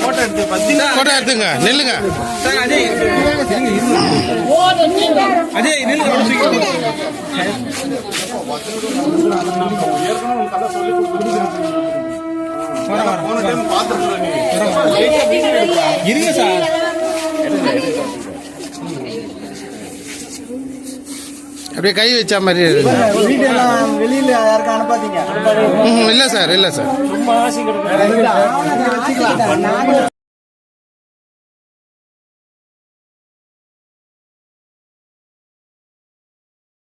Photo எடுத்து எடுத்துங்க நில்லுங்க அஜய் அஜய் நில்லு இருங்க சார் அப்படியே கை வச்ச மாதிரி இருக்கு. இல்ல சார் இல்ல சார்.